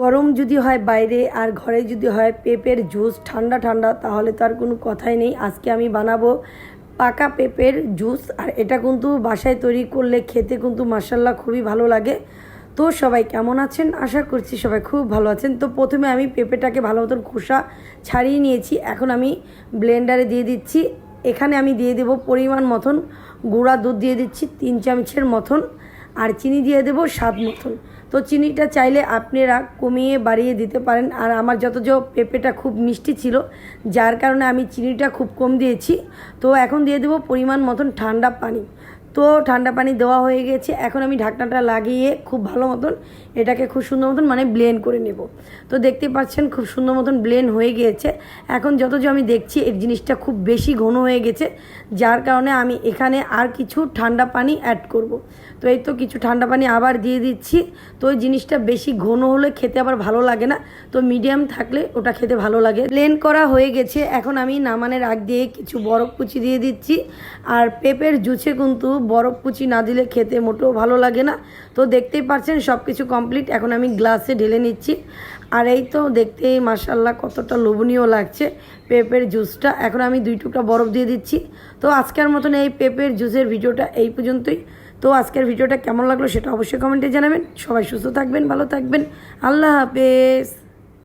গরম যদি হয় বাইরে আর ঘরে যদি হয় পেঁপের জুস, ঠান্ডা ঠান্ডা, তাহলে তার কোনো কথাই নেই। আজকে আমি বানাবো পাকা পেঁপের জুস আর এটা কিন্তু বাসায় তৈরি করলে খেতে কিন্তু মাসাল্লাহ খুবই ভালো লাগে। তো সবাই কেমন আছেন? আশা করছি সবাই খুব ভালো আছেন। তো প্রথমে আমি পেঁপেটাকে ভালো মতন খোসা ছাড়িয়ে নিয়েছি। এখন আমি ব্লেন্ডারে দিয়ে দিচ্ছি। এখানে আমি দিয়ে দেবো পরিমাণ মতন গুঁড়া দুধ দিয়ে দিচ্ছি, তিন চামচের মতন। আর চিনি দিয়ে দেবো স্বাদ মতন। তো চিনিটা চাইলে আপনারা কমিয়ে বাড়িয়ে দিতে পারেন। আর আমার যত যে পেঁপেটা খুব মিষ্টি ছিল, যার কারণে আমি চিনিটা খুব কম দিয়েছি। তো এখন দিয়ে দেবো পরিমাণ মতন ঠান্ডা পানি। তো ঠান্ডা পানি দেওয়া হয়ে গেছে। এখন আমি ঢাকনাটা লাগিয়ে খুব ভালো মতন এটাকে খুব সুন্দর মতন মানে ব্লেন্ড করে নেব। তো দেখতে পাচ্ছেন খুব সুন্দর মতন ব্লেন্ড হয়ে গিয়েছে এখন যত যে আমি দেখছি এই জিনিসটা খুব বেশি ঘন হয়ে গেছে, যার কারণে আমি এখানে আর কিছু ঠান্ডা পানি অ্যাড করব। তো এই তো কিছু ঠান্ডা পানি আবার দিয়ে দিচ্ছি। তো ওই জিনিসটা বেশি ঘন হলে খেতে আবার ভালো লাগে না। তো মিডিয়াম থাকলে ওটা খেতে ভালো লাগে। ব্লেন্ড করা হয়ে গেছে। এখন আমি নামানের আগ দিয়ে কিছু বরফ কুচি দিয়ে দিচ্ছি। আর পেঁপের জুসে কিন্তু বরফ কুচি না দিলে খেতে মোটেও ভালো লাগে না। তো দেখতেই পাচ্ছেন সব কিছু কমপ্লিট এখন আমি গ্লাসে ঢেলে নিচ্ছি। আর এই তো দেখতেই মার্শাল্লাহ কতটা লোভনীয় লাগছে পেঁপের জুসটা এখন আমি দুই টুকরা বরফ দিয়ে দিচ্ছি। তো আজকের মতন এই পেঁপের জুসের ভিডিওটা এই পর্যন্তই। তো আজকের ভিডিওটা কেমন লাগল সেটা অবশ্যই কমেন্টে জানাবেন। সবাই সুস্থ থাকবেন, ভালো থাকবেন। আল্লাহ হাফেজ।